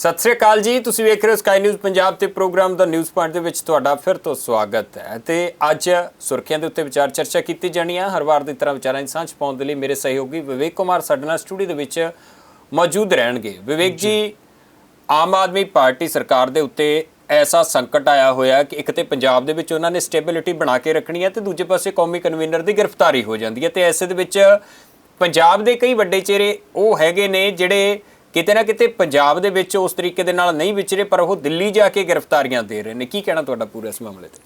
ਸਤਿ ਸ੍ਰੀ ਅਕਾਲ ਜੀ ਤੁਸੀਂ ਵੇਖ ਰਹੇ ਹੋ ਸਕਾਈ ਨਿਊਜ਼ ਪੰਜਾਬ ਤੇ ਪ੍ਰੋਗਰਾਮ ਦਾ ਨਿਊਜ਼ ਪੁਆਇੰਟ ਦੇ ਵਿੱਚ ਤੁਹਾਡਾ ਫਿਰ ਤੋਂ ਸਵਾਗਤ ਹੈ ਤੇ ਅੱਜ ਸੁਰਖੀਆਂ ਦੇ ਉੱਤੇ ਵਿਚਾਰ ਚਰਚਾ ਕੀਤੀ ਜਾਣੀ ਹੈ ਹਰ ਵਾਰ ਦੀ ਤਰ੍ਹਾਂ ਵਿਚਾਰਾਂ ਦੀ ਸਾਂਝ ਪਾਉਣ ਦੇ ਲਈ ਮੇਰੇ ਸਹਿਯੋਗੀ ਵਿਵੇਕ ਕੁਮਾਰ ਸਾਡੇ ਨਾਲ ਸਟੂਡੀਓ ਦੇ ਵਿੱਚ ਮੌਜੂਦ ਰਹਿਣਗੇ। ਵਿਵੇਕ ਜੀ ਆਮ ਆਦਮੀ ਪਾਰਟੀ ਸਰਕਾਰ ਦੇ ਉੱਤੇ ਐਸਾ ਸੰਕਟ ਆਇਆ ਹੋਇਆ ਕਿ ਇੱਕ ਤੇ ਪੰਜਾਬ ਦੇ ਵਿੱਚ ਉਹਨਾਂ ਨੇ ਸਟੇਬਿਲਿਟੀ ਬਣਾ ਕੇ ਰੱਖਣੀ ਹੈ ਤੇ ਦੂਜੇ ਪਾਸੇ ਕੌਮੀ ਕਨਵੀਨਰ ਦੀ ਗ੍ਰਿਫਤਾਰੀ ਹੋ ਜਾਂਦੀ ਹੈ ਤੇ ਐਸੇ ਦੇ ਵਿੱਚ ਪੰਜਾਬ ਦੇ ਕਈ ਵੱਡੇ ਚਿਹਰੇ ਉਹ ਹੈਗੇ ਨੇ ਜਿਹੜੇ ਕਿਤੇ ਨਾ ਕਿਤੇ ਪੰਜਾਬ ਦੇ ਵਿੱਚ ਉਸ ਤਰੀਕੇ ਦੇ ਨਾਲ ਨਹੀਂ ਵਿਚਰੇ ਪਰ ਉਹ ਦਿੱਲੀ ਜਾ ਕੇ ਗ੍ਰਿਫਤਾਰੀਆਂ ਦੇ ਰਹੇ ਨੇ। ਕੀ ਕਹਿਣਾ ਤੁਹਾਡਾ ਪੂਰਾ ਇਸ ਮਾਮਲੇ ਤੇ?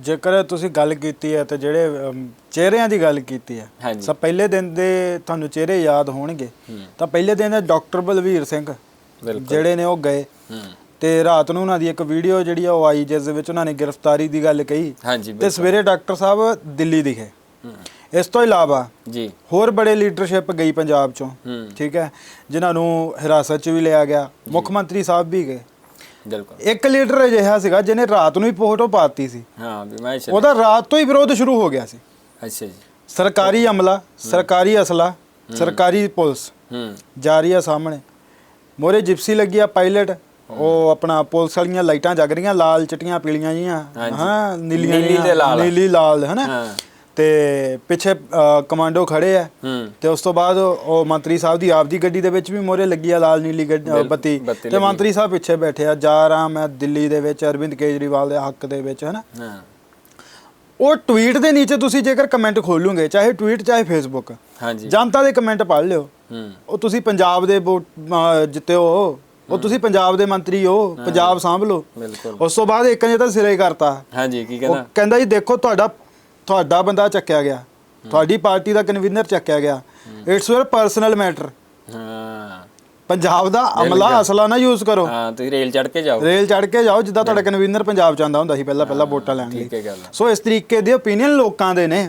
ਜੇਕਰ ਤੁਸੀਂ ਗੱਲ ਕੀਤੀ ਹੈ ਤੇ ਜਿਹੜੇ ਅਮ, ਚਿਹਰਿਆਂ ਦੀ ਗੱਲ ਕੀਤੀ ਹੈ ਹਾਂਜੀ। ਸਭ ਪਹਿਲੇ ਦਿਨ ਦੇ ਤੁਹਾਨੂੰ ਚਿਹਰੇ ਯਾਦ ਹੋਣਗੇ। ਤਾਂ ਪਹਿਲੇ ਦਿਨ ਡਾਕਟਰ ਬਲਵੀਰ ਸਿੰਘ ਬਿਲਕੁਲ। ਜਿਹੜੇ ਨੇ ਉਹ ਗਏ। ਹੂੰ। ਤੇ ਰਾਤ ਨੂੰ ਉਹਨਾਂ ਦੀ ਇੱਕ ਵੀਡੀਓ ਜਿਹੜੀ ਆ ਉਹ ਆਈ ਜਿਸ ਦੇ ਵਿੱਚ ਉਹਨਾਂ ਨੇ ਗ੍ਰਿਫਤਾਰੀ ਦੀ ਗੱਲ ਕਹੀ। ਹਾਂਜੀ ਤੇ ਸਵੇਰੇ ਡਾਕਟਰ ਸਾਹਿਬ ਦਿੱਲੀ ਦਿਖੇ। ਹੂੰ। ਇਸ ਤੋਂ ਇਲਾਵਾ ਜੀ। ਹੋਰ ਬੜੇ ਲੀਡਰਸ਼ਿਪ ਗਈ ਪੰਜਾਬ ਚੋਂ ਠੀਕ ਹੈ ਜਿਨ੍ਹਾਂ ਨੂੰ ਹਿਰਾਸਤ 'ਚ ਵੀ ਲਿਆ ਗਿਆ ਮੁੱਖ ਮੰਤਰੀ ਸਾਹਿਬ ਵੀ ਗਏ। ਬਿਲਕੁਲ। ਇੱਕ ਲੀਡਰ ਅਜਿਹਾ ਸੀਗਾ ਜਿਹਨੇ ਰਾਤ ਨੂੰ ਹੀ ਫੋਟੋ ਪਾਤੀ ਸੀ। ਹਾਂ ਵੀ ਮੈਂ ਚੱਲ ਉਹਦਾ ਰਾਤ ਤੋਂ ਹੀ ਵਿਰੋਧ ਸ਼ੁਰੂ ਹੋ ਗਿਆ ਸੀ। ਅੱਛਾ ਜੀ। ਸਰਕਾਰੀ ਅਮਲਾ ਸਰਕਾਰੀ ਅਸਲਾ ਸਰਕਾਰੀ ਪੁਲਿਸ ਹੂੰ। ਜਾਰੀ ਆ ਸਾਹਮਣੇ। ਮੋਰੇ ਜਿਪਸੀ ਲੱਗੀ ਆ ਪਾਇਲਟ ਉਹ ਆਪਣਾ ਪੁਲਿਸ ਵਾਲੀਆਂ ਲਾਈਟਾਂ ਜਗ ਰਹੀਆਂ ਲਾਲ ਚਿੱਟੀਆਂ ਪੀਲੀਆਂ ਜੀਆਂ। ਹਾਂ ਨੀਲੀਆਂ ਨੀਲੀ ਤੇ ਲਾਲ। ਨੀਲੀ ਲਾਲ ਹੈ ਨਾ ਹਾਂ। ਤੇ ਪਿੱਛੇ ਕਮਾਂਡੋ ਖੜੇ ਆ। ਤੇ ਉਸ ਤੋਂ ਬਾਅਦ ਉਹ ਮੰਤਰੀ ਸਾਹਿਬ ਦੀ ਆਪਦੀ ਗੱਡੀ ਦੇ ਵਿੱਚ ਵੀ ਮੋਰੇ ਲੱਗੀ ਆ ਲਾਲ ਨੀਲੀ ਬੱਤੀ। ਤੇ। ਮੰਤਰੀ ਸਾਹਿਬ ਪਿੱਛੇ ਬੈਠੇ ਆ ਜਾ ਰਹਾ ਮੈਂ ਦਿੱਲੀ ਦੇ ਵਿੱਚ ਅਰਵਿੰਦ ਕੇਜਰੀਵਾਲ ਦੇ ਹੱਕ ਦੇ ਵਿੱਚ ਹੈ ਨਾ ਹਾਂ। ਉਹ ਟਵੀਟ ਦੇ ਨੀਚੇ ਤੁਸੀਂ ਜੇਕਰ ਕਮੈਂਟ ਖੋਲੋਗੇ ਚਾਹੇ ਟਵੀਟ ਚਾਹੇ ਫੇਸਬੁੱਕ ਹਾਂਜੀ। ਜਨਤਾ ਦੇ ਕਮੈਂਟ ਪੜ੍ਹ ਲਿਓ। ਉਹ ਤੁਸੀਂ ਪੰਜਾਬ ਦੇ ਜਿੱਤੇ ਹੋ। ਉਹ ਤੁਸੀਂ ਪੰਜਾਬ ਦੇ ਮੰਤਰੀ ਹੋ ਪੰਜਾਬ ਸਾਂਭ ਲਓ। ਬਿਲਕੁਲ। ਉਸ ਤੋਂ ਬਾਅਦ ਇੱਕ ਨੇ ਤਾਂ ਸਿਰੇ ਕਰਤਾ। ਹਾਂਜੀ ਕੀ ਉਹ ਕਹਿੰਦਾ ਕਹਿੰਦਾ ਜੀ ਦੇਖੋ ਤੁਹਾਡਾ ਤੁਹਾਡਾ ਬੰਦਾ ਚੱਕਿਆ ਗਿਆ। ਤੁਹਾਡੀ ਪਾਰਟੀ ਦਾ ਕਨਵੀਨਰ ਚੱਕਿਆ ਗਿਆ। ਇਟਸ ਯੋਰ ਪਰਸਨਲ ਮੈਟਰ ਹਾਂ। ਪੰਜਾਬ ਦਾ ਅਮਲਾ ਅਸਲਾ ਨਾ ਯੂਜ਼ ਕਰੋ। ਹਾਂ ਤੁਸੀਂ ਰੇਲ ਚੜ ਕੇ ਜਾਓ। ਰੇਲ ਚੜ ਕੇ ਜਾਓ ਜਿੱਦਾਂ ਤੁਹਾਡਾ ਕਨਵੀਨਰ ਪੰਜਾਬ ਆਉਂਦਾ ਹੁੰਦਾ ਸੀ ਪਹਿਲਾਂ ਪਹਿਲਾਂ ਵੋਟਾਂ ਲੈਣ ਲਈ। ਠੀਕ ਹੈ ਗੱਲ ਸੋ ਇਸ ਤਰੀਕੇ ਦੇ ਓਪੀਨੀਅਨ ਲੋਕਾਂ ਦੇ ਨੇ।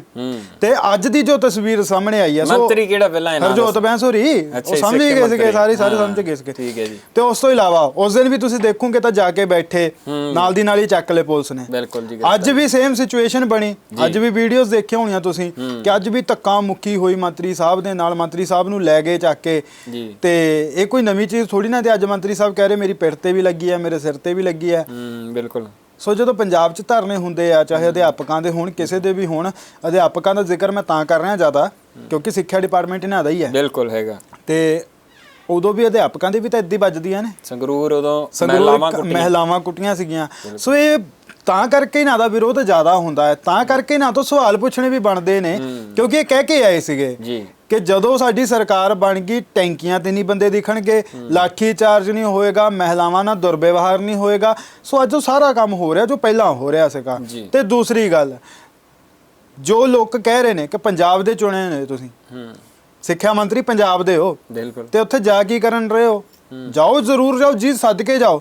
ਤੇ ਅੱਜ ਦੀ ਜੋ ਤਸਵੀਰ ਸਾਹਮਣੇ ਆਈ ਹੈ ਸੋ ਮੰਤਰੀ ਕਿਹੜਾ ਪਹਿਲਾਂ ਇਹਨਾਂ ਹਰਜੋਤ ਬੈਂਸੂਰੀ ਉਹ ਸਮਝ ਹੀ ਗਏ ਸੀਗੇ। ਸਾਰੇ ਸਾਰੇ ਸਮਝ ਗਏ ਸੀਗੇ। ਠੀਕ ਹੈ ਜੀ। ਤੇ ਉਸ ਤੋਂ ਇਲਾਵਾ ਉਸ ਦਿਨ ਵੀ ਤੁਸੀਂ ਦੇਖੋਗੇ ਤਾਂ ਜਾ ਕੇ ਬੈਠੇ ਨਾਲ ਦੀ ਨਾਲ ਹੀ ਚੱਕ ਲਏ ਪੁਲਿਸ ਨੇ। ਬਿਲਕੁਲ ਜੀ ਅੱਜ ਵੀ ਸੇਮ ਸਿਚੁਏਸ਼ਨ ਬਣੀ। ਅੱਜ ਵੀ ਵੀਡੀਓਜ਼ ਦੇਖੀਆਂ ਹੋਣੀਆਂ ਤੁਸੀਂ ਕਿ ਅੱਜ ਵੀ ਧੱਕਾ ਮੁੱਕੀ ਹੋਈ ਮੰਤਰੀ ਸਾਹਿਬ ਦੇ ਨਾਲ। ਮੰਤਰੀ ਸਾਹਿਬ ਨੂੰ ਲੈ ਗਏ ਚੱਕ ਕੇ ਜੀ। ਤੇ ਇਹ ਕੋਈ ਨਵੀਂ ਚੀਜ਼ ਥੋੜੀ ਨਾ ਤੇ ਅੱਜ ਮੰਤਰੀ ਸਾਹਿਬ ਕਹਿ ਰਹੇ ਮੇਰੀ ਪਿੱਠ ਤੇ ਵੀ ਲੱਗੀ ਹੈ ਮੇਰੇ ਸਿਰ ਤੇ ਵੀ ਲੱਗੀ ਹੈ। ਹੂੰ ਬਿਲਕੁਲ। ਸੋ ਜਦੋਂ ਪੰਜਾਬ 'ਚ ਧਰਨੇ ਹੁੰਦੇ ਆ ਚਾਹੇ ਅਧਿਆਪਕਾਂ ਦੇ ਹੋਣ ਕਿਸੇ ਦੇ ਵੀ ਹੋਣ ਅਧਿਆਪਕਾਂ ਦਾ ਜ਼ਿਕਰ ਮੈਂ ਤਾਂ ਕਰ ਰਿਹਾ ਜ਼ਿਆਦਾ ਕਿਉਂਕਿ ਸਿੱਖਿਆ ਡਿਪਾਰਟਮੈਂਟ ਇਹਨਾਂ ਦਾ ਹੀ ਹੈ। ਬਿਲਕੁਲ ਹੈਗਾ। ਤੇ ਉਦੋਂ ਵੀ ਅਧਿਆਪਕਾਂ ਦੀ ਵੀ ਤਾਂ ਇੱਦੀ ਵੱਜਦੀਆਂ ਨੇ। ਸੰਗਰੂਰ ਉਦੋਂ ਮਹਿਲਾਵਾਂ ਕੁੱਟੀਆਂ। ਮਹਿਲਾਵਾਂ ਕੁੱਟੀਆਂ ਸੀਗੀਆਂ। ਸੋ ਇਹ ਤਾਂ ਕਰਕੇ ਇਹਨਾਂ ਦਾ ਵਿਰੋਧ ਜ਼ਿਆਦਾ ਹੁੰਦਾ ਹੈ ਤਾਂ ਕਰਕੇ ਇਹਨਾਂ ਤੋਂ ਸਵਾਲ ਪੁੱਛਣੇ ਵੀ ਬਣਦੇ ਨੇ ਕਿਉਂਕਿ ਇਹ ਕਹਿ ਕੇ ਆਏ ਸੀਗੇ ਜੀ। ਕਿ ਜਦੋਂ ਸਾਡੀ ਸਰਕਾਰ ਬਣ ਗਈ ਟੈਂਕੀਆਂ ਤੇ ਨਹੀਂ ਬੰਦੇ ਦਿਖਣਗੇ ਲਾਠੀ ਚਾਰਜ ਨਹੀਂ ਹੋਏਗਾ ਮਹਿਲਾਵਾਂ ਨਾਲ ਦੁਰਵਿਵਹਾਰ ਨਹੀਂ ਹੋਏਗਾ। ਸੋ ਅੱਜ ਉਹ ਸਾਰਾ ਕੰਮ ਹੋ ਰਿਹਾ ਜੋ ਪਹਿਲਾਂ ਹੋ ਰਿਹਾ ਸੀਗਾ। ਤੇ ਦੂਸਰੀ ਗੱਲ ਜੋ ਲੋਕ ਕਹਿ ਰਹੇ ਨੇ ਕਿ ਪੰਜਾਬ ਦੇ ਚੁਣੇ ਨੇ ਤੁਸੀਂ। ਸਿੱਖਿਆ ਮੰਤਰੀ ਪੰਜਾਬ ਦੇ ਹੋ। ਬਿਲਕੁਲ। ਤੇ ਉੱਥੇ ਜਾ ਕੀ ਕਰਨ ਰਹੇ ਹੋ? ਜਾਓ ਜ਼ਰੂਰ ਜਾਓ ਜੀ ਸੱਦ ਕੇ ਜਾਓ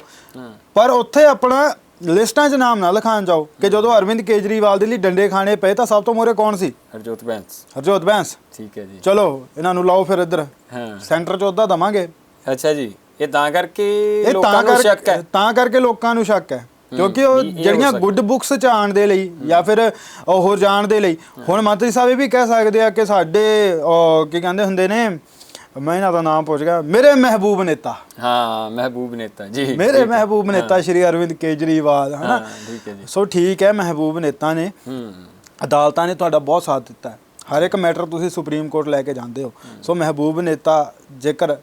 ਪਰ ਉੱਥੇ ਆਪਣਾ ਲਿਸਟਾਂ 'ਚ ਨਾਮ ਨਾ ਲਿਖਾਣ ਜਾਓ ਕਿ ਜਦੋਂ ਅਰਵਿੰਦ ਕੇਜਰੀਵਾਲ ਦੇ ਲਈ ਡੰਡੇ ਖਾਣੇ ਪਏ ਤਾਂ ਸਭ ਤੋਂ ਮੋਰੇ ਕੌਣ ਸੀ? ਹਰਜੋਤ ਬੈਂਸ। ਹਰਜੋਤ ਬੈਂਸ। ਠੀਕ ਹੈ ਜੀ। ਚਲੋ ਇਹਨਾਂ ਨੂੰ ਲਾਓ ਫਿਰ ਇੱਧਰ। ਹਾਂ। ਸੈਂਟਰ 'ਚ ਉਹਦਾ ਦਵਾਂਗੇ। ਅੱਛਾ ਜੀ ਇਹ ਤਾਂ ਕਰਕੇ ਲੋਕਾਂ ਨੂੰ ਸ਼ੱਕ ਹੈ। ਤਾਂ ਕਰਕੇ ਲੋਕਾਂ ਨੂੰ ਸ਼ੱਕ ਹੈ। ਕਿਉਂਕਿ ਉਹ ਜਿਹੜੀਆਂ। ਗੁੱਡ ਬੁੱਕਸ ਚ ਆਉਣ ਦੇ ਲਈ ਜਾਂ ਫਿਰ ਉਹ ਹੋਰ ਜਾਣ ਦੇ ਲਈ ਹੁਣ ਮੰਤਰੀ ਸਾਹਿਬ ਇਹ ਵੀ ਕਹਿ ਸਕਦੇ ਆ ਕਿ ਸਾਡੇ ਕੀ ਕਹਿੰਦੇ ਹੁੰਦੇ ਨੇ ਮੈਂ ਇਹਨਾਂ ਦਾ ਨਾਮ ਪੁੱਛ ਗਿਆ ਮੇਰੇ ਮਹਿਬੂਬ ਨੇਤਾ। ਹਾਂ ਮਹਿਬੂਬ ਨੇਤਾ ਜੀ। ਮੇਰੇ ਮਹਿਬੂਬ ਨੇਤਾ ਸ਼੍ਰੀ ਅਰਵਿੰਦ ਕੇਜਰੀਵਾਲ ਹਾਂ ਹਨਾ? ਠੀਕ ਹੈ ਜੀ। ਸੋ ਠੀਕ ਹੈ ਮਹਿਬੂਬ ਨੇਤਾ ਨੇ। ਹੂੰ। ਅਦਾਲਤਾਂ ਨੇ ਤੁਹਾਡਾ ਬਹੁਤ ਸਾਥ ਦਿੱਤਾ। ਹਰ ਇੱਕ ਮੈਟਰ ਤੁਸੀਂ ਸੁਪਰੀਮ ਕੋਰਟ ਲੈ ਕੇ ਜਾਂਦੇ ਹੋ। ਸੋ ਮਹਿਬੂਬ ਨੇਤਾ ਜੇਕਰ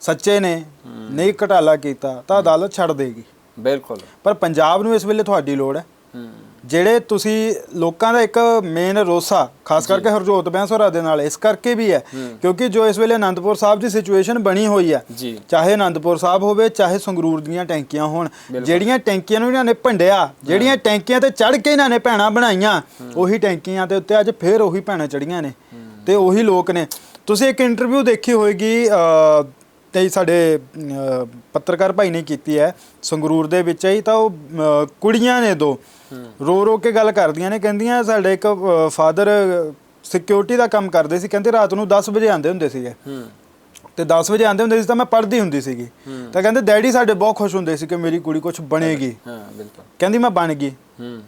ਸੱਚੇ ਨੇ ਨਹੀਂ ਘਟਾਲਾ ਕੀਤਾ ਤਾਂ ਅਦਾਲਤ ਛੱਡ ਦੇਗੀ। ਬਿਲਕੁਲ। ਪਰ ਪੰਜਾਬ ਨੂੰ ਇਸ ਵੇਲੇ ਤੁਹਾਡੀ ਲੋੜ ਹੈ। ਹੂੰ। ਜਿਹੜੇ ਤੁਸੀਂ ਲੋਕਾਂ ਦਾ ਇੱਕ ਮੇਨ ਰੋਸਾ ਖਾਸ ਕਰਕੇ ਹਰਜੋਤ ਬੈਂਸ ਹੋਰਾਂ ਦੇ ਨਾਲ ਇਸ ਕਰਕੇ ਵੀ ਹੈ ਕਿਉਂਕਿ ਜੋ ਇਸ ਵੇਲੇ ਆਨੰਦਪੁਰ ਸਾਹਿਬ ਦੀ ਸਿਚੁਏਸ਼ਨ ਬਣੀ ਹੋਈ ਹੈ ਚਾਹੇ ਆਨੰਦਪੁਰ ਸਾਹਿਬ ਹੋਵੇ ਚਾਹੇ ਸੰਗਰੂਰ ਦੀਆਂ ਟੈਂਕੀਆਂ ਹੋਣ ਜਿਹੜੀਆਂ ਟੈਂਕੀਆਂ ਨੂੰ ਇਹਨਾਂ ਨੇ ਭੰਡਿਆ ਜਿਹੜੀਆਂ ਟੈਂਕੀਆਂ ਤੇ ਚੜ ਕੇ ਇਹਨਾਂ ਨੇ ਭੈਣਾਂ ਬਣਾਈਆਂ ਉਹੀ ਟੈਂਕੀਆਂ ਦੇ ਉੱਤੇ ਅੱਜ ਫੇਰ ਉਹੀ ਭੈਣਾਂ ਚੜੀਆਂ ਨੇ ਤੇ ਉਹੀ ਲੋਕ ਨੇ। ਤੁਸੀਂ ਇੱਕ ਇੰਟਰਵਿਊ ਦੇਖੀ ਹੋਏਗੀ ਤੇ ਸਾਡੇ ਪੱਤਰਕਾਰ ਭਾਈ ਨੇ ਕੀਤੀ ਹੈ ਸੰਗਰੂਰ ਦੇ ਵਿੱਚ ਹੀ ਤਾਂ ਉਹ ਕੁੜੀਆਂ ਨੇ ਦੋ। ਰੋ ਰੋ ਕੇ ਗੱਲ ਕਰਦੀਆਂ ਨੇ ਕਹਿੰਦੀਆਂ ਸਾਡੇ ਇੱਕ ਫਾਦਰ ਸਿਕਿਉਰਿਟੀ ਦਾ ਕੰਮ ਕਰਦੇ ਸੀ ਕਹਿੰਦੇ ਰਾਤ ਨੂੰ 10 ਵਜੇ ਆਉਂਦੇ ਹੁੰਦੇ ਸੀਗੇ। ਤੇ 10 ਵਜੇ ਆਉਂਦੇ ਹੁੰਦੇ ਸੀ ਤਾਂ ਮੈਂ ਪੜ੍ਹਦੀ ਹੁੰਦੀ ਸੀਗੀ। ਤਾਂ ਕਹਿੰਦੇ ਡੈਡੀ ਸਾਡੇ ਬਹੁਤ ਖੁਸ਼ ਹੁੰਦੇ ਸੀ ਕਿ ਮੇਰੀ ਕੁੜੀ ਕੁਝ ਬਣੇਗੀ। ਹਾਂ ਬਿਲਕੁਲ। ਕਹਿੰਦੀ ਮੈਂ ਬਣ ਗਈ। ਹੂੰ।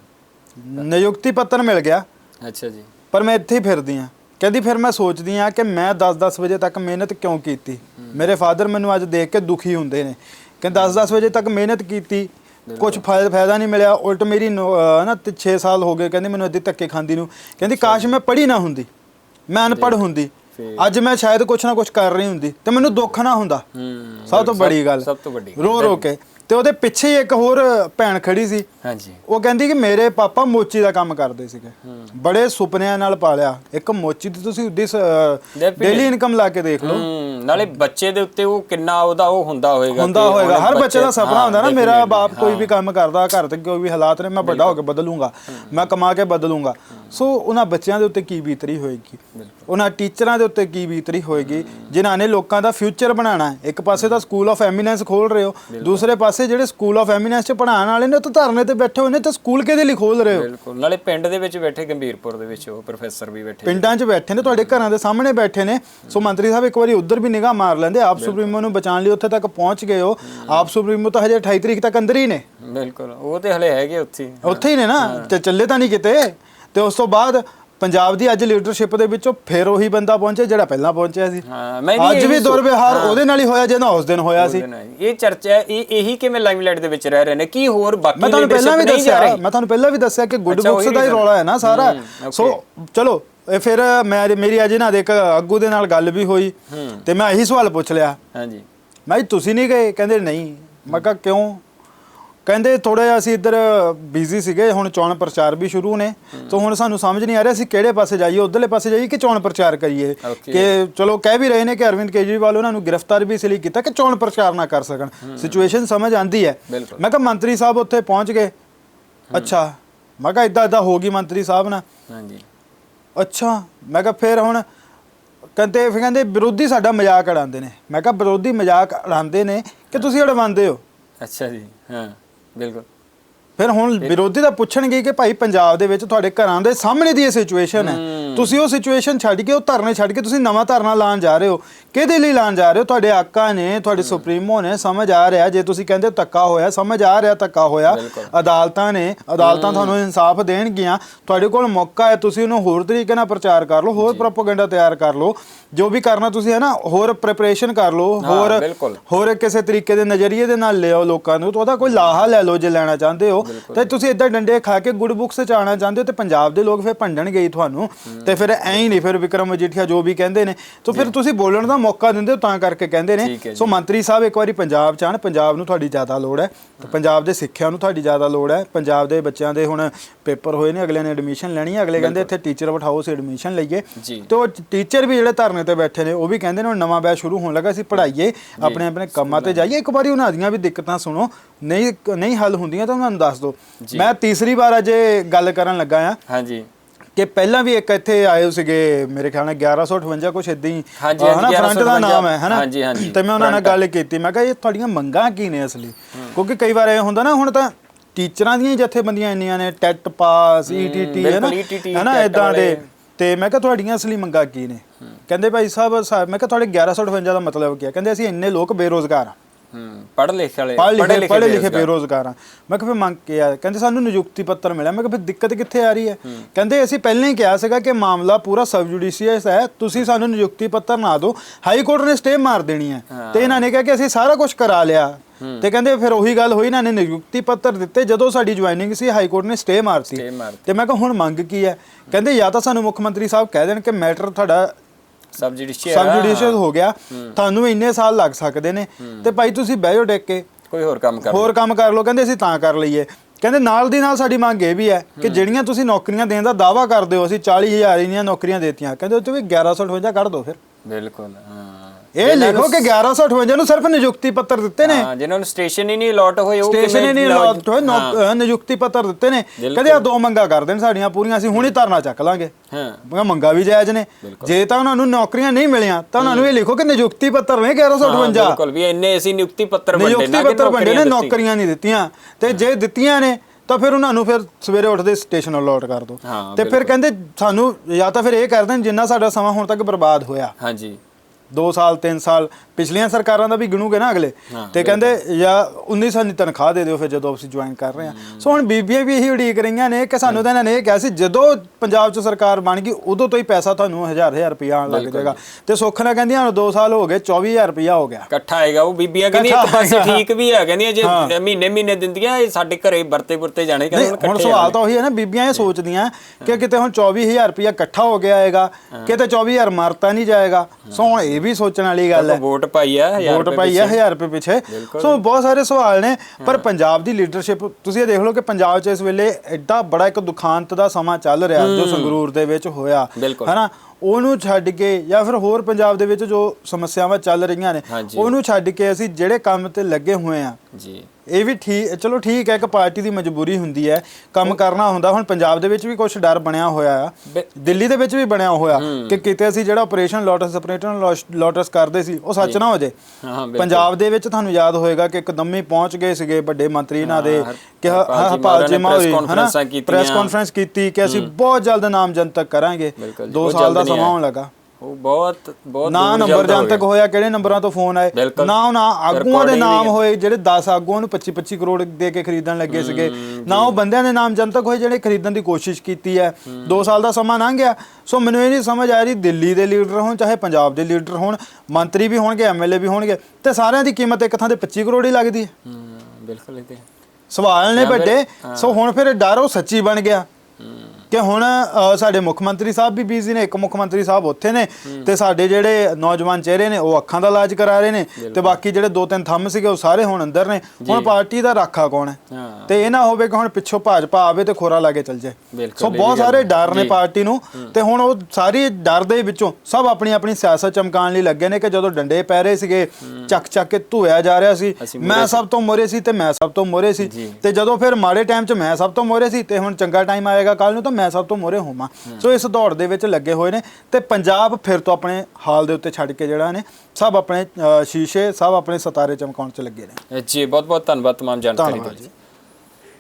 ਨਿਯੁਕਤੀ ਪੱਤਰ ਮਿਲ ਗਿਆ। ਅੱਛਾ ਜੀ। ਪਰ ਮੈਂ ਇੱਥੇ ਹੀ ਫਿਰਦੀ ਆ ਕਹਿੰਦੀ ਫਿਰ ਮੈਂ ਸੋਚਦੀ ਆ ਕਿ ਮੈਂ 10-10 ਵਜੇ ਤੱਕ ਮਿਹਨਤ ਕਿਉਂ ਕੀਤੀ? ਮੇਰੇ ਫਾਦਰ ਮੈਨੂੰ ਅੱਜ ਦੇਖ ਕੇ ਦੁਖੀ ਹੁੰਦੇ ਨੇ। ਕਿ 10-10 ਵਜੇ ਤੱਕ ਮਿਹਨਤ ਕੀਤੀ ਕੁਝ ਫਾਇਦਾ ਨਹੀਂ ਮਿਲਿਆ। ਉਲਟ ਮੇਰੀ ਨੌ- ਅਹ ਨਾ 6 ਸਾਲ ਹੋ ਗਏ ਕਹਿੰਦੇ ਮੈਨੂੰ ਇੱਥੇ ਧੱਕੇ ਖਾਂਦੀ ਨੂੰ। ਕਹਿੰਦੀ ਕਾਸ਼ ਮੈਂ ਪੜ੍ਹੀ ਨਾ ਹੁੰਦੀ। ਮੈਂ ਅਨਪੜ੍ਹ ਹੁੰਦੀ। ਅੱਜ ਮੈਂ ਸ਼ਾਇਦ ਕੁਝ ਨਾ ਕੁਝ ਕਰ ਰਹੀ ਹੁੰਦੀ। ਤੇ ਮੈਨੂੰ ਦੁੱਖ ਨਾ ਹੁੰਦਾ। ਸਭ ਤੋਂ ਬੜੀ ਗੱਲ। ਸਭ ਤੋਂ ਵੱਡੀ ਰੋ ਰੋ ਕੇ। ਤੇ ਉਹਦੇ ਪਿੱਛੇ ਹੀ ਇੱਕ ਹੋਰ ਭੈਣ ਖੜੀ ਸੀ। ਹਾਂਜੀ। ਉਹ ਕਹਿੰਦੀ ਕਿ ਮੇਰੇ ਪਾਪਾ ਮੋਚੀ ਦਾ ਕੰਮ ਕਰਦੇ ਸੀਗੇ। ਬੜੇ ਸੁਪਨਿਆਂ ਨਾਲ ਪਾਲਿਆ। ਇੱਕ ਮੋਚੀ ਦੀ ਤੁਸੀਂ Definitely. ਡੇਲੀ ਇਨਕਮ ਲਾ ਕੇ ਦੇਖ ਲਓ। ਨਾਲੇ ਬੱਚੇ ਦੇ ਉੱਤੇ ਉਹ ਕਿੰਨਾ ਉਹਦਾ ਉਹ ਹੁੰਦਾ ਹੋਏਗਾ ਹੁੰਦਾ ਹੋਏਗਾ। ਹਰ ਬੱਚੇ ਦਾ ਸੁਪਨਾ ਹੁੰਦਾ ਨਾ ਮੇਰਾ ਬਾਪ ਕੋਈ। ਵੀ ਕੰਮ ਕਰਦਾ ਘਰ ਤੇ ਕੋਈ ਵੀ ਹਾਲਾਤ ਨੇ ਮੈਂ ਵੱਡਾ ਹੋ ਕੇ ਬਦਲੂੰਗਾ। ਮੈਂ ਕਮਾ ਕੇ ਬਦਲੂੰਗਾ। ਸੋ ਉਹਨਾਂ ਬੱਚਿਆਂ ਦੇ ਉੱਤੇ ਕੀ ਬੀਤਰੀ ਹੋਏਗੀ? ਉਹਨਾਂ ਟੀਚਰਾਂ ਦੇ ਉੱਤੇ ਕੀ ਬੀਤਰੀ ਹੋਏਗੀ? ਜਿਨ੍ਹਾਂ ਨੇ ਲੋਕਾਂ ਦਾ ਫਿਊਚਰ ਬਣਾਉਣਾ ਹੈ। ਇੱਕ ਪਾਸੇ ਤਾਂ ਸਕੂਲ ਆਫ ਐਮੀਨੈਂਸ ਖੋਲ ਰਹੇ ਹੋ। ਦੂਸਰੇ ਪਾਸੇ ਜਿਹੜੇ ਸਕੂਲ ਆਫ ਐਮੀਨੈਂਸ ਚ ਪੜਾਉਣ ਵਾਲੇ ਨੇ ਉਹ ਤਾਂ ਧਰਨੇ ਤੇ ਬੈਠੇ ਹੋਏ ਨੇ ਤੇ ਸਕੂਲ ਕਿਹਦੇ ਲਈ ਖੋਲ ਰਹੇ ਹੋ? ਬਿਲਕੁਲ। ਨਾਲੇ ਪਿੰਡ ਦੇ ਵਿੱਚ ਬੈਠੇ ਗੰਭੀਰਪੁਰ ਦੇ ਵਿੱਚ ਉਹ ਪ੍ਰੋਫੈਸਰ ਵੀ ਬੈਠੇ ਪਿੰਡਾਂ 'ਚ ਬੈਠੇ ਨੇ ਤੁਹਾਡੇ ਘਰਾਂ ਦੇ ਸਾਹਮਣੇ ਬੈਠੇ ਨੇ। ਸੋ ਮੰਤਰੀ ਸਾਹਿਬ ਇੱਕ ਵਾਰੀ ਉੱਧਰ ਵੀ ਨਿਗਾਹ ਮਾਰ ਲੈਂਦੇ। ਆਪ ਸੁਪਰੀਮੋ ਨੂੰ ਬਚਾਉਣ ਲਈ ਉੱਥੇ ਤੱਕ ਪਹੁੰਚ ਗਏ ਹੋ। ਆਪ ਸੁਪਰੀਮੋ ਤਾਂ ਹਜੇ 28 ਤਰੀਕ ਤੱਕ ਅੰਦਰ ਹੀ ਨੇ। ਬਿਲਕੁਲ। ਉਹ ਤੇ ਹਲੇ ਹੈਗੇ ਉੱਥੇ। ਉੱਥੇ ਹੀ ਨੇ ਨਾ? ਤੇ ਚੱਲੇ ਤਾਂ ਨਹੀਂ ਕਿਤੇ? ਤੇ ਉਸ ਤੋਂ ਬਾਅਦ ਪੰਜਾਬ ਦੀ ਅੱਜ ਲੀਡਰਸ਼ਿਪ ਦੇ ਵਿੱਚੋਂ ਫਿਰ ਉਹੀ ਬੰਦਾ ਪਹੁੰਚਿਆ ਜਿਹੜਾ ਪਹਿਲਾਂ ਪਹੁੰਚਿਆ ਸੀ। ਹਾਂ ਮੈਂ ਅੱਜ ਵੀ ਇਹੀ ਦੁਰਵਿਵਹਾਰ ਉਹਦੇ ਨਾਲ ਹੀ ਹੋਇਆ ਜਿਹਦਾ ਉਸ ਦਿਨ ਹੋਇਆ ਸੀ। ਇਹ ਚਰਚਾ ਹੈ, ਇਹ ਇਹੀ ਕਿਵੇਂ ਲਾਈਮਲਾਈਟ ਦੇ ਵਿੱਚ ਰਹਿ ਰਹੇ ਨੇ ਕੀ ਹੋਰ ਬਾਕੀ ਮੈਂ ਤੁਹਾਨੂੰ ਪਹਿਲਾਂ ਵੀ leadership ਨਹੀਂ ਜਾ ਦੱਸਿਆ ਰਹੀ? ਮੈਂ ਤੁਹਾਨੂੰ ਪਹਿਲਾਂ ਵੀ ਦੱਸਿਆ ਕਿ ਗੁੱਡ ਅੱਛਾ, ਬੁੱਕਸ ਉਹੀ ਦਾ ਹੀ reason। ਰੌਲਾ ਹੈ ਨਾ ਸਾਰਾ। ਸੋ ਚਲੋ ਇਹ ਫਿਰ ਮੈਂ ਮੇਰੀ ਅੱਜ ਨਾ ਦੇ ਇੱਕ ਆਗੂ ਦੇ ਨਾਲ ਗੱਲ ਵੀ ਹੋਈ ਤੇ ਮੈਂ ਇਹੀ ਸਵਾਲ ਪੁੱਛ ਲਿਆ। ਹਾਂਜੀ। ਮੈਂ ਕਿਹਾ, ਤੁਸੀਂ ਨਹੀਂ ਗਏ? ਕਹਿੰਦੇ ਨਹੀਂ। ਮੈਂ ਕਿਹਾ ਕਿਉਂ? ਕਹਿੰਦੇ ਥੋੜਾ ਜਿਹਾ ਅਸੀਂ ਇੱਧਰ ਬਿਜ਼ੀ ਸੀਗੇ ਹੁਣ ਚੋਣ ਪ੍ਰਚਾਰ ਵੀ ਸ਼ੁਰੂ ਨੇ। ਤਾਂ ਹੁਣ ਸਾਨੂੰ ਸਮਝ ਨਹੀਂ ਆ ਰਿਹਾ ਅਸੀਂ ਕਿਹੜੇ ਪਾਸੇ ਜਾਈਏ ਉਧਰਲੇ ਪਾਸੇ ਜਾਈਏ ਕਿ ਚੋਣ ਪ੍ਰਚਾਰ ਕਰੀਏ. ਕਿ ਚਲੋ ਕਹਿ ਵੀ ਰਹੇ ਨੇ ਕਿ ਅਰਵਿੰਦ ਕੇਜਰੀਵਾਲ ਉਹਨਾਂ ਨੂੰ ਗ੍ਰਿਫਤਾਰ ਵੀ ਇਸ ਲਈ ਕੀਤਾ ਕਿ ਚੋਣ ਪ੍ਰਚਾਰ ਨਾ ਕਰ ਸਕਣ। ਸਿਚੁਏਸ਼ਨ ਸਮਝ ਆਂਦੀ ਹੈ। ਮੈਂ ਕਿਹਾ ਮੰਤਰੀ ਸਾਹਿਬ ਉੱਥੇ ਪਹੁੰਚ ਗਏ। ਅੱਛਾ। ਮੈਂ ਕਿਹਾ ਇਦਾਂ ਇਦਾਂ ਹੋ ਗਈ ਮੰਤਰੀ ਸਾਹਿਬ ਨਾਲ। ਹਾਂਜੀ। ਅੱਛਾ। ਮੈਂ ਕਿਹਾ ਫਿਰ ਹੁਣ ਕਹਿੰਦੇ ਫਿਰ ਕਹਿੰਦੇ ਵਿਰੋਧੀ ਸਾਡਾ ਮਜ਼ਾਕ ਉਡਾਉਂਦੇ ਨੇ। ਮੈਂ ਕਿਹਾ ਵਿਰੋਧੀ ਮਜ਼ਾਕ ਉਡਾਉਂਦੇ ਨੇ ਕਿ ਤੁਸੀਂ ਉਡਵਾਉਂਦੇ ਹੋ? ਅੱਛਾ ਜੀ ਹਾਂ। ਬਿਲਕੁਲ। ਫਿਰ ਹੁਣ ਵਿਰੋਧੀ ਤਾਂ ਪੁੱਛਣਗੇ ਕਿ ਭਾਈ ਪੰਜਾਬ ਦੇ ਵਿੱਚ ਤੁਹਾਡੇ ਘਰਾਂ ਦੇ ਸਾਹਮਣੇ ਦੀ ਇਹ ਸਿਚੁਏਸ਼ਨ ਹੈ। ਤੁਸੀਂ ਉਹ ਸਿਚੁਏਸ਼ਨ ਛੱਡ ਕੇ ਉਹ ਧਰਨੇ ਛੱਡ ਕੇ ਤੁਸੀਂ ਨਵਾਂ ਧਰਨਾ ਲਾਉਣ ਜਾ ਰਹੇ ਹੋ। ਕਿਹਦੇ ਲਈ ਲਾਉਣ ਜਾ ਰਹੇ ਹੋ? ਤੁਹਾਡੇ ਆਕਾ ਨੇ ਤੁਹਾਡੇ ਸੁਪਰੀਮੋ ਨੇ ਸਮਝ ਆ ਰਿਹਾ ਜੇ ਤੁਸੀਂ ਕਹਿੰਦੇ ਧੱਕਾ ਹੋਇਆ ਸਮਝ ਆ ਰਿਹਾ ਧੱਕਾ ਹੋਇਆ। ਅਦਾਲਤਾਂ ਨੇ ਅਦਾਲਤਾਂ ਤੁਹਾਨੂੰ ਇਨਸਾਫ ਦੇਣਗੀਆਂ। ਤੁਹਾਡੇ ਕੋਲ ਮੌਕਾ ਹੈ ਤੁਸੀਂ ਉਹਨੂੰ ਹੋਰ ਤਰੀਕੇ ਨਾਲ ਪ੍ਰਚਾਰ ਕਰ ਲਓ ਹੋਰ ਪ੍ਰੋਪਾਗੈਂਡਾ ਤਿਆਰ ਕਰ ਲਓ। ਜੋ ਵੀ ਕਰਨਾ ਤੁਸੀਂ ਹੈ ਨਾ ਹੋਰ ਪ੍ਰੈਪਰੇਸ਼ਨ ਕਰ ਲਓ ਹੋਰ। ਹੋਰ ਕਿਸੇ ਤਰੀਕੇ ਦੇ ਨਜ਼ਰੀਏ ਦੇ ਨਾਲ ਲਿਆਓ ਲੋਕਾਂ ਨੂੰ ਤਾਂ ਉਹਦਾ ਕੋਈ ਲਾਹਾ ਲੈ ਲਓ ਜੇ ਲੈਣਾ ਚਾਹੁੰਦੇ ਹੋ। ਤੇ ਤੁਸੀਂ ਇਦਾਂ ਡੰਡੇ ਖਾ ਕੇ ਗੁੱਡ ਬੁੱਕਸ ਚ ਆਉਣਾ ਚਾਹੁੰਦੇ ਹੋ ਤੇ ਪੰਜਾਬ ਦੇ ਲੋਕ ਫਿਰ ਭੰਡਣਗੇ ਹੀ ਤੁਹਾਨੂੰ। ਤੇ ਫਿਰ ਐਂ ਹੀ ਨਹੀਂ ਫਿਰ ਵਿਕਰਮ ਮਜੀਠੀਆ ਜੋ ਵੀ ਕਹਿੰਦੇ ਨੇ ਤਾਂ ਫਿਰ ਤੁਸੀਂ ਬੋਲਣ ਦਾ ਮੌਕਾ ਦਿੰਦੇ ਹੋ ਤਾਂ ਕਰਕੇ ਕਹਿੰਦੇ ਨੇ। ਸੋ ਮੰਤਰੀ ਸਾਹਿਬ ਇੱਕ ਵਾਰੀ ਪੰਜਾਬ ਚ ਆਣ ਪੰਜਾਬ ਨੂੰ ਤੁਹਾਡੀ ਜ਼ਿਆਦਾ ਲੋੜ ਹੈ। ਤੇ ਪੰਜਾਬ ਦੇ ਸਿੱਖਿਆ ਨੂੰ ਤੁਹਾਡੀ ਜ਼ਿਆਦਾ ਲੋੜ ਹੈ। ਪੰਜਾਬ ਦੇ ਬੱਚਿਆਂ ਦੇ ਹੁਣ ਪੇਪਰ ਹੋਏ ਨੇ ਅਗਲੇ ਨੇ ਐਡਮਿਸ਼ਨ ਲੈਣੀ ਹੈ। ਅਗਲੇ ਕਹਿੰਦੇ ਇੱਥੇ ਟੀਚਰ ਬਿਠਾਓ ਸੀ ਐਡਮਿਸ਼ਨ ਲਈਏ। ਤੇ ਉਹ ਟੀਚਰ ਵੀ ਜਿਹੜੇ ਧਰਨੇ ਤੇ ਬੈਠੇ ਨੇ ਉਹ ਵੀ ਕਹਿੰਦੇ ਨੇ ਹੁਣ ਨਵਾਂ ਬੈਚ ਸ਼ੁਰੂ ਹੋਣ ਲੱਗਾ ਅਸੀਂ ਪੜ੍ਹਾਈਏ ਆਪਣੇ ਆਪਣੇ ਕੰਮਾਂ ਤੇ ਜਾਈਏ। ਇੱਕ ਵਾਰੀ ਉਹਨਾਂ ਦੀਆਂ ਵੀ ਦਿੱਕਤਾਂ ਸੁਣੋ ਨਹੀਂ ਨਹੀਂ ਹੱਲ ਹੁੰਦੀਆਂ ਤਾਂ ਉਹਨਾਂ ਨੂੰ ਦੱਸ ਦਿਓ ਮੈਂ ਤੀਸਰੀ ਵਾਰ ਅਜੇ ਗੱਲ ਕਰਨ ਲੱਗਾ ਆ ਹਾਂਜੀ। ਕਿ ਪਹਿਲਾਂ ਵੀ ਇੱਕ ਇੱਥੇ ਆਏ ਹੋਏ ਸੀਗੇ ਮੇਰੇ ਖਿਆਲ ਨਾਲ 1158 ਕੁਛ ਇਦਾਂ ਹੀ। ਹਨਾ ਫਰੰਟ ਦਾ 1158 ਨਾਮ ਹੈ ਹਨਾ? ਹਾਂਜੀ, ਹਾਂਜੀ, ਤੇ ਮੈਂ ਉਹਨਾਂ ਨਾਲ। ਗੱਲ ਕੀਤੀ ਮੈਂ ਕਿਹਾ ਇਹ ਤੁਹਾਡੀਆਂ ਮੰਗਾਂ ਕੀ ਨੇ ਅਸਲੀ? ਕਿਉਂਕਿ ਕਈ ਵਾਰ ਇਹ ਹੁੰਦਾ ਨਾ ਹੁਣ ਤਾਂ ਟੀਚਰਾਂ ਦੀਆਂ ਹੀ ਜਥੇਬੰਦੀਆਂ ਇੰਨੀਆਂ ਨੇ ਟੈਟ ਪਾਸ ਈਟੀਟੀ ਹੈ ਨਾ ਹੈ ਇਦਾਂ ਦੇ। ਤੇ ਮੈਂ ਕਿਹਾ ਤੁਹਾਡੀਆਂ ਅਸਲੀ ਮੰਗਾਂ ਕੀ ਨੇ? ਕਹਿੰਦੇ ਭਾਈ ਸਾਹਿਬ ਮੈਂ ਕਿਹਾ ਤੁਹਾਡੇ 1158 ਦਾ ਮਤਲਬ ਕੀ ਹੈ ਕਹਿੰਦੇ ਅਸੀਂ ਇੰਨੇ ਲੋਕ ਬੇਰੋਜ਼ਗਾਰ ਆ। ਹੂੰ ਪੜ੍ਹ ਲਿਖ ਵਾਲੇ ਪੜ੍ਹ ਲਿਖੇ ਪੜ੍ਹੇ ਲਿਖੇ ਬੇਰੁਜ਼ਗਾਰ। ਆ ਮੈਂ ਕਿਹਾ ਫਿਰ ਮੰਗ ਕੇ ਆ? ਕਹਿੰਦੇ ਸਾਨੂੰ ਨਿਯੁਕਤੀ ਪੱਤਰ ਮਿਲਿਆ। ਮੈਂ ਕਿਹਾ ਫਿਰ ਦਿੱਕਤ ਕਿੱਥੇ ਆ ਰਹੀ ਹੈ? ਕਹਿੰਦੇ ਅਸੀਂ ਪਹਿਲਾਂ ਹੀ ਕਿਹਾ ਸੀਗਾ ਕਿ ਮਾਮਲਾ ਪੂਰਾ ਸਬ ਜੁਡੀਸ਼ੀਅਸ ਹੈ। ਤੁਸੀਂ ਸਾਨੂੰ ਨਿਯੁਕਤੀ ਪੱਤਰ ਨਾ ਦਿਓ। ਹਾਈ ਕੋਰਟ ਨੇ ਸਟੇ ਮਾਰ ਦੇਣੀ ਹੈ। ਤੇ ਇਹਨਾਂ ਨੇ ਕਿਹਾ ਕਿ ਅਸੀਂ ਸਾਰਾ ਕੁਝ ਕਰਾ ਲਿਆ। ਤੇ ਕਹਿੰਦੇ ਫਿਰ ਉਹੀ ਗੱਲ ਹੋਈ। ਇਹਨਾਂ ਨੇ ਨਿਯੁਕਤੀ ਪੱਤਰ ਦਿੱਤੇ। ਜਦੋਂ ਸਾਡੀ ਜੁਆਇਨਿੰਗ ਸੀ ਹਾਈ ਕੋਰਟ ਨੇ ਸਟੇ ਮਾਰਤੀ। ਤੇ ਮੈਂ ਕਿਹਾ ਹੁਣ ਮੰਗ ਕੀ ਹੈ? ਕਹਿੰਦੇ ਜਾਂ ਤਾਂ ਸਾਨੂੰ ਮੁੱਖ ਮੰਤਰੀ ਸਾਹਿਬ ਕਹਿ ਦੇਣ ਕਿ ਮੈਟਰ ਤੁਹਾਡਾ ਸਬ ਜੁਡੀਸ਼ੀਅਲ ਸਬ ਜੁਡੀਸ਼ੀਅਲ ਹੋ ਗਿਆ। ਤੁਹਾਨੂੰ ਇੰਨੇ ਸਾਲ ਲੱਗ ਸਕਦੇ ਨੇ। ਤੇ ਭਾਈ ਤੁਸੀਂ ਬਹਿਓ ਡੇਕ ਕੇ। ਕੋਈ ਹੋਰ ਕੰਮ ਕਰ ਹੋਰ ਕੰਮ ਕਰ ਲਓ। ਕਹਿੰਦੇ ਅਸੀਂ ਤਾਂ ਕਰ ਲਈਏ। ਕਹਿੰਦੇ ਨਾਲ ਦੀ ਨਾਲ ਸਾਡੀ ਮੰਗ ਇਹ ਵੀ ਹੈ ਕਿ ਜਿਹੜੀਆਂ ਤੁਸੀਂ ਨੌਕਰੀਆਂ ਦੇਣ ਦਾ ਦਾਵਾ ਕਰਦੇ ਹੋ ਅਸੀਂ 40000 ਦੀਆਂ ਨੌਕਰੀਆਂ ਦੇਤੀਆਂ। ਕਹਿੰਦੇ ਉਹ 'ਚੋਂ ਵੀ 1158 ਕੱਢ ਦਿਓ ਫਿਰ। ਬਿਲਕੁਲ ਹਾਂ। ਇਹ ਲਿਖੋ ਕਿ 1158 ਨੂੰ ਸਿਰਫ ਨਿਯੁਕਤੀ ਪੱਤਰ ਦਿੱਤੇ ਨੇ। ਹਾਂ ਜਿਨ੍ਹਾਂ ਨੂੰ ਸਟੇਸ਼ਨ ਹੀ ਨਹੀਂ ਅਲਾਟ ਹੋਏ ਉਹ ਸਟੇਸ਼ਨ ਹੀ ਨਹੀਂ ਅਲਾਟ ਹੋਏ ਨਿਯੁਕਤੀ ਪੱਤਰ ਦਿੱਤੇ ਨੇ। ਕਹਿੰਦੇ ਆ ਦੋ ਮੰਗਾਂ ਕਰ ਦੇਣ ਸਾਡੀਆਂ ਪੂਰੀਆਂ ਅਸੀਂ ਹੁਣੇ ਧਰਨਾ ਚੱਕ ਲਾਂਗੇ। ਹਾਂ। ਮੰਗਾਂ ਵੀ ਜਾਇਜ਼ ਨੇ। ਜੇ ਤਾਂ ਉਹਨਾਂ ਨੂੰ ਨੌਕਰੀਆਂ ਨਹੀਂ ਮਿਲੀਆਂ ਤਾਂ ਉਹਨਾਂ ਨੂੰ ਇਹ ਲਿਖੋ ਕਿ ਨਿਯੁਕਤੀ ਪੱਤਰ ਨੇ 1158 ਬਿਲਕੁਲ। ਵੀ ਇੰਨੇ ਅਸੀਂ ਨਿਯੁਕਤੀ ਪੱਤਰ ਵੰਡੇ ਨਿਯੁਕਤੀ ਪੱਤਰ ਵੰਡੇ ਨੇ ਨੌਕਰੀਆਂ ਨਹੀਂ ਦਿੱਤੀਆਂ। ਤੇ ਜੇ ਦਿੱਤੀਆਂ ਨੇ ਤਾਂ ਫਿਰ ਉਹਨਾਂ ਨੂੰ ਫਿਰ ਸਵੇਰੇ ਉੱਠਦੇ ਸਟੇਸ਼ਨ ਅਲਾਟ ਕਰ ਹਾਂ, ਤੇ ਫਿਰ ਕਹਿੰਦੇ ਸਾਨੂੰ ਜਾਂ ਤਾਂ ਫਿਰ ਇਹ ਕਰ ਦੇਣ ਜਿੰਨਾ ਸਾਡਾ ਸਮਾਂ ਹੁਣ ਤੱਕ ਬਰਬਾਦ ਹੋਇਆ। ਹਾਂਜੀ। 2 ਸਾਲ 3 ਸਾਲ ਪਿਛਲੀਆਂ ਸਰਕਾਰਾਂ ਦਾ ਵੀ ਗਿਣੂਗੇ ਨਾ ਅਗਲੇ। ਤੇ ਕਹਿੰਦੇ ਜਾਂ 1900 ਦੀ ਤਨਖਾਹ ਦੇ ਦਿਓ ਫਿਰ ਜਦੋਂ ਅਸੀਂ ਜੁਆਇਨ ਕਰ ਰਹੇ ਹਾਂ। ਸੋ ਹੁਣ ਬੀਬੀਆਂ ਵੀ ਇਹੀ ਉਡੀਕ ਰਹੀਆਂ ਨੇ ਕਿ ਸਾਨੂੰ ਤਾਂ ਇਹਨਾਂ ਨੇ ਇਹ ਕਿਹਾ ਸੀ ਜਦੋਂ ਪੰਜਾਬ 'ਚ ਸਰਕਾਰ ਬਣ ਗਈ ਉਦੋਂ ਤੋਂ ਹੀ ਪੈਸਾ ਤੁਹਾਨੂੰ ਹਜ਼ਾਰ ਹਜ਼ਾਰ ਰੁਪਇਆ ਆਉਣ ਲੱਗ ਜਾਏਗਾ। ਤੇ ਸੁੱਖ ਨਾਲ ਕਹਿੰਦੀਆਂ ਹੁਣ 2 ਸਾਲ ਹੋ ਗਏ 24000 ਰੁਪਇਆ ਹੋ ਗਿਆ। ਇਕੱਠਾ ਆਏਗਾ ਉਹ ਬੀਬੀਆਂ ਕਹਿੰਦੀਆਂ ਇੱਕ ਪਾਸੇ। ਠੀਕ ਵੀ ਹੈ ਕਹਿੰਦੀਆਂ ਜੇ ਮਹੀਨੇ ਮਹੀਨੇ ਦਿੰਦੀਆਂ ਇਹ ਸਾਡੇ ਘਰੇ ਵਰਤੇ ਵਰਤੇ ਜਾਣੇ ਕਹਿੰਦੇ ਹੁਣ ਸਵਾਲ ਤਾਂ ਉਹੀ ਹੈ ਨਾ ਬੀਬੀਆਂ ਇਹ ਸੋਚਦੀਆਂ ਕਿ ਕਿਤੇ ਹੁਣ 24000 ਰੁਪਇਆ ਇਕੱਠਾ ਹੋ ਗਿਆ ਹੈਗਾ ਕਿਤੇ 24000 ਮਰਤਾ ਨਹੀਂ ਜਾਏਗਾ। ਸੋ ਹੁਣ ਇਹ ਵੀ ਸੋਚਣ ਵਾਲੀ ਗੱਲ ਹੈ। ਵੋਟ ਪਾਈ ਆ ਹਜ਼ਾਰ ਵੋਟ ਰੁਪਏ ਪਾਈ ਆ 1000 ਰੁਪਏ ਪਿੱਛੇ। ਸੋ ਬਹੁਤ ਸਾਰੇ ਸਵਾਲ ਨੇ ਪਰ ਪੰਜਾਬ ਦੀ ਲੀਡਰਸ਼ਿਪ ਤੁਸੀਂ ਇਹ ਦੇਖ ਲਓ ਕਿ ਪੰਜਾਬ 'ਚ ਇਸ ਵੇਲੇ ਐਡਾ ਬੜਾ ਇੱਕ ਦੁਖਾਂਤ ਦਾ ਸਮਾਂ ਚੱਲ ਰਿਹਾ ਜੋ ਸੰਗਰੂਰ ਦੇ ਵਿੱਚ ਹੋਇਆ। ਹਨਾ? ਉਹਨੂੰ ਛੱਡ ਕੇ ਜਾਂ ਫਿਰ ਹੋਰ ਪੰਜਾਬ ਦੇ ਵਿੱਚ ਜੋ ਸਮੱਸਿਆਵਾਂ ਚੱਲ ਰਹੀਆਂ ਨੇ। ਉਹਨੂੰ ਛੱਡ ਕੇ ਅਸੀਂ ਜਿਹੜੇ ਕੰਮ ਤੇ ਲੱਗੇ ਹੋਏ ਆ ਜੀ। ਇਹ ਵੀ ਠੀਕ ਚਲੋ ਠੀਕ ਹੈ ਕਿ ਪਾਰਟੀ ਦੀ ਮਜਬੂਰੀ ਹੁੰਦੀ ਹੈ ਕੰਮ ਕਰਨਾ ਹੁੰਦਾ ਹੁਣ ਪੰਜਾਬ ਦੇ ਵਿੱਚ ਵੀ ਕੁਝ ਡਰ ਬਣਿਆ ਹੋਇਆ ਆ ਦਿੱਲੀ ਦੇ ਵਿੱਚ ਵੀ ਬਣਿਆ ਹੋਇਆ ਕਿ ਕਿਤੇ ਅਸੀਂ ਜਿਹੜਾ ਆਪਰੇਸ਼ਨ ਲੋਟਸ ਆਪਰੇਸ਼ਨ ਲੋਟਸ ਕਰਦੇ ਸੀ ਉਹ ਸੱਚ ਨਾ ਹੋ ਜੇ। ਪੰਜਾਬ ਦੇ ਵਿੱਚ ਤੁਹਾਨੂੰ ਯਾਦ ਹੋਏਗਾ ਕਿ ਇੱਕਦਮ ਹੀ ਪਹੁੰਚ ਗਏ ਸੀਗੇ ਵੱਡੇ ਮੰਤਰੀ ਇਹਨਾਂ ਦੇ ਕਿ ਹਰਪਾਲ ਜੀ ਹਰਪਾਲ ਜੀ ਮਾਹੌਰੀ ਨੇ ਮਾਹੌਰੀ press ਹਨਾ? ਕਾਨਫਰੰਸਾਂ ਕੀਤੀਆਂ। ਪ੍ਰੈਸ ਕਾਨਫਰੰਸ ਕੀਤੀ ਕਿ ਅਸੀਂ ਬਹੁਤ ਜਲਦ ਨਾਮ ਜਨਤਕ ਕਰਾਂਗੇ। ਬਿਲਕੁਲ ਜੀ, 2 ਉਹ ਸਾਲ ਦਾ ਸਮਾਂ। ਹੋਣ ਲੱਗਾ। ਉਹ ਬਹੁਤ ਬਹੁਤ ਨਾ ਨੰਬਰ ਜਨਤਕ ਗਿਆ। ਹੋਇਆ ਕਿਹੜੇ ਨੰਬਰਾਂ ਤੋਂ ਫੋਨ ਆਏ। ਨਾ ਨਾ ਆਗੂਆਂ ਦੇ ਨਾਮ। ਹੋਏ ਜਿਹੜੇ 10 ਆਗੂਆਂ ਨੂੰ 25 25 ਕਰੋੜ ਦੇ ਕੇ ਖਰੀਦਣ ਲੱਗੇ ਸੀਗੇ। ਨਾ ਉਹ ਬੰਦਿਆਂ ਦੇ ਨਾਮ ਜਨਤਕ ਹੋਏ ਜਿਹੜੇ ਖਰੀਦਣ ਦੀ ਕੋਸ਼ਿਸ਼ ਕੀਤੀ ਹੈ। 2 ਸਾਲ ਦਾ ਸਮਾਂ ਲੰਘ ਗਿਆ। ਸੋ ਮੈਨੂੰ ਇਹ ਨਹੀਂ ਸਮਝ ਆ ਰਹੀ ਦਿੱਲੀ ਦੇ ਲੀਡਰ ਹੋਣ ਚਾਹੇ ਪੰਜਾਬ ਦੇ ਲੀਡਰ ਹੋਣ ਮੰਤਰੀ ਵੀ ਹੋਣਗੇ ਐਮਐਲਏ ਵੀ ਹੋਣਗੇ ਤੇ ਸਾਰਿਆਂ ਦੀ ਕੀਮਤ ਇੱਕ ਥਾਂ ਤੇ 25 ਕਰੋੜ ਹੀ ਲੱਗਦੀ ਹੈ। ਹੂੰ ਬਿਲਕੁਲ ਇਹ ਤੇ। ਸਵਾਲ ਨੇ ਵੱਡੇ। ਸੋ ਹੁਣ ਫਿਰ ਡਰ ਉਹ ਸੱਚੀ ਬਣ ਗਿਆ। ਕਿ ਹੁਣ ਅ, ਸਾਡੇ ਮੁੱਖ ਮੰਤਰੀ ਸਾਹਿਬ ਵੀ ਬੀਜ਼ੀ ਨੇ ਇੱਕ ਮੁੱਖ ਮੰਤਰੀ ਸਾਹਿਬ ਉੱਥੇ ਨੇ ਤੇ ਸਾਡੇ ਜਿਹੜੇ ਨੌਜਵਾਨ ਚਿਹਰੇ ਨੇ ਉਹ ਅੱਖਾਂ ਦਾ ਇਲਾਜ ਕਰਾ ਰਹੇ ਨੇ ਤੇ ਬਾਕੀ ਜਿਹੜੇ ਦੋ ਤਿੰਨ ਥੰਮ ਸੀਗੇ ਉਹ ਸਾਰੇ ਹੁਣ ਅੰਦਰ ਨੇ। ਹੁਣ ਪਾਰਟੀ ਦਾ ਰਾਖਾ ਕੌਣ ਹੈ? ਹਾਂ। ਤੇ ਇਹ ਨਾ ਹੋਵੇ ਕਿ ਹੁਣ ਪਿੱਛੋਂ ਭਾਜਪਾ ਆਵੇ ਤੇ ਖੋਰਾ ਲਾ ਕੇ ਚੱਲ ਜਾਏ। ਬਿਲਕੁਲ, ਸੋ ਇਹ ਵੀ ਬਹੁਤ ਗੱਲ ਸਾਰੇ। ਡਰ ਨੇ। ਪਾਰਟੀ ਨੂੰ ਤੇ ਹੁਣ ਉਹ ਸਾਰੀ ਡਰ ਦੇ ਵਿੱਚੋਂ ਸਭ ਆਪਣੀ ਆਪਣੀ ਸਿਆਸਤ ਚਮਕਾਉਣ ਲਈ ਲੱਗੇ ਨੇ ਕਿ ਜਦੋਂ ਡੰਡੇ ਪੈ ਰਹੇ ਸੀਗੇ ਚੱਕ ਚੱਕ ਕੇ ਧੋਇਆ ਜਾ ਰਿਹਾ ਸੀ ਅਸੀਂ ਮੈਂ ਸਭ ਤੋਂ ਮੋਰੇ ਸੀ ਤੇ ਮੈਂ ਸਭ ਤੋਂ ਮੋਰੇ ਸੀ ਜੀ। ਤੇ ਜਦੋਂ ਫਿਰ ਮਾੜੇ ਟਾਈਮ 'ਚ ਮੈਂ ਸਭ ਤੋਂ ਮੋਰੇ ਸੀ ਤੇ ਹੁਣ ਚੰਗਾ ਟਾਈਮ ਆਏਗਾ ਕੱਲ ਨੂੰ ਤਾਂ ਮੈਂ ਸਭ ਤੋਂ ਮੋਰੇ ਹੋਵਾਂ। ਸੋ ਇਸ ਦੌੜ ਦੇ ਵਿੱਚ ਲੱਗੇ ਹੋਏ ਨੇ ਤੇ ਪੰਜਾਬ ਫਿਰ ਤੋਂ ਆਪਣੇ ਹਾਲ ਦੇ ਉੱਤੇ ਛੱਡ ਕੇ ਜਿਹੜਾ ਨੇ ਸਭ ਆਪਣੇ ਸ਼ੀਸ਼ੇ ਸਭ ਆਪਣੇ ਸਿਤਾਰੇ ਚਮਕਾਉਣ 'ਚ ਲੱਗੇ ਨੇ। ਜੀ ਬਹੁਤ ਬਹੁਤ ਧੰਨਵਾਦ ਤਮਾਮ ਜਾਣਕਾਰੀ ਦੇ ਲਈ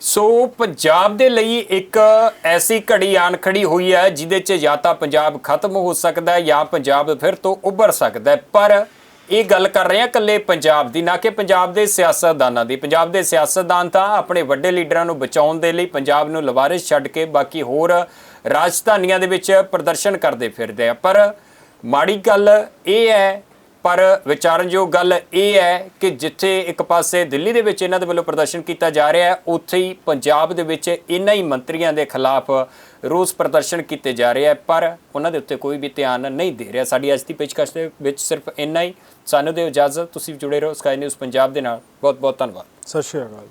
ਸੋ ਪੰਜਾਬ ਦੇ ਲਈ ਇੱਕ ਐਸੀ ਘੜੀ ਆਣ ਖੜੀ ਹੋਈ ਹੈ ਜਿਹਦੇ 'ਚ ਜਾਂ ਤਾਂ ਪੰਜਾਬ ਖਤਮ ਹੋ ਸਕਦਾ ਹੈ ਜਾਂ ਪੰਜਾਬ ਫਿਰ ਤੋਂ ਉੱਭਰ ਸਕਦਾ ਹੈ। ਪਰ ਇਹ ਗੱਲ ਕਰ ਰਹੇ ਹਾਂ ਇਕੱਲੇ ਪੰਜਾਬ ਦੀ, ਨਾ ਕਿ ਪੰਜਾਬ ਦੇ ਸਿਆਸਤਦਾਨਾਂ ਦੀ। ਪੰਜਾਬ ਦੇ ਸਿਆਸਤਦਾਨ ਤਾਂ ਆਪਣੇ ਵੱਡੇ ਲੀਡਰਾਂ ਨੂੰ ਬਚਾਉਣ ਦੇ ਲਈ ਪੰਜਾਬ ਨੂੰ ਲਵਾਰਿਸ ਛੱਡ ਕੇ ਬਾਕੀ ਹੋਰ ਰਾਜਧਾਨੀਆਂ ਦੇ ਵਿੱਚ ਪ੍ਰਦਰਸ਼ਨ ਕਰਦੇ ਫਿਰਦੇ ਆ। ਪਰ ਮਾੜੀ ਗੱਲ ਇਹ ਹੈ, ਪਰ ਵਿਚਾਰਨਯੋਗ ਗੱਲ ਇਹ ਹੈ ਕਿ ਜਿੱਥੇ ਇੱਕ ਪਾਸੇ ਦਿੱਲੀ ਦੇ ਵਿੱਚ ਇਹਨਾਂ ਦੇ ਵੱਲੋਂ ਪ੍ਰਦਰਸ਼ਨ ਕੀਤਾ ਜਾ ਰਿਹਾ ਹੈ, ਉੱਥੇ ਹੀ ਪੰਜਾਬ ਦੇ ਵਿੱਚ ਇਹਨਾਂ ਹੀ ਮੰਤਰੀਆਂ ਦੇ ਖਿਲਾਫ ਰੋਸ ਪ੍ਰਦਰਸ਼ਨ ਕੀਤੇ ਜਾ ਰਹੇ ਹੈ। ਪਰ ਉਹਨਾਂ ਦੇ ਉੱਤੇ ਕੋਈ ਵੀ ਧਿਆਨ ਨਹੀਂ ਦੇ ਰਿਹਾ। ਸਾਡੀ ਅੱਜ ਦੀ ਪੇਸ਼ਕਸ਼ ਦੇ ਵਿੱਚ ਸਿਰਫ ਇੰਨਾ ਹੀ। ਸਾਨੂੰ ਦਿਓ ਇਜਾਜ਼ਤ, ਤੁਸੀਂ ਜੁੜੇ ਰਹੋ। ਸਕਾਈ ਨਿਊਜ਼ ਪੰਜਾਬ ਦੇ ਨਾਲ। ਬਹੁਤ ਬਹੁਤ ਧੰਨਵਾਦ। ਸਤਿ ਸ਼੍ਰੀ ਅਕਾਲ।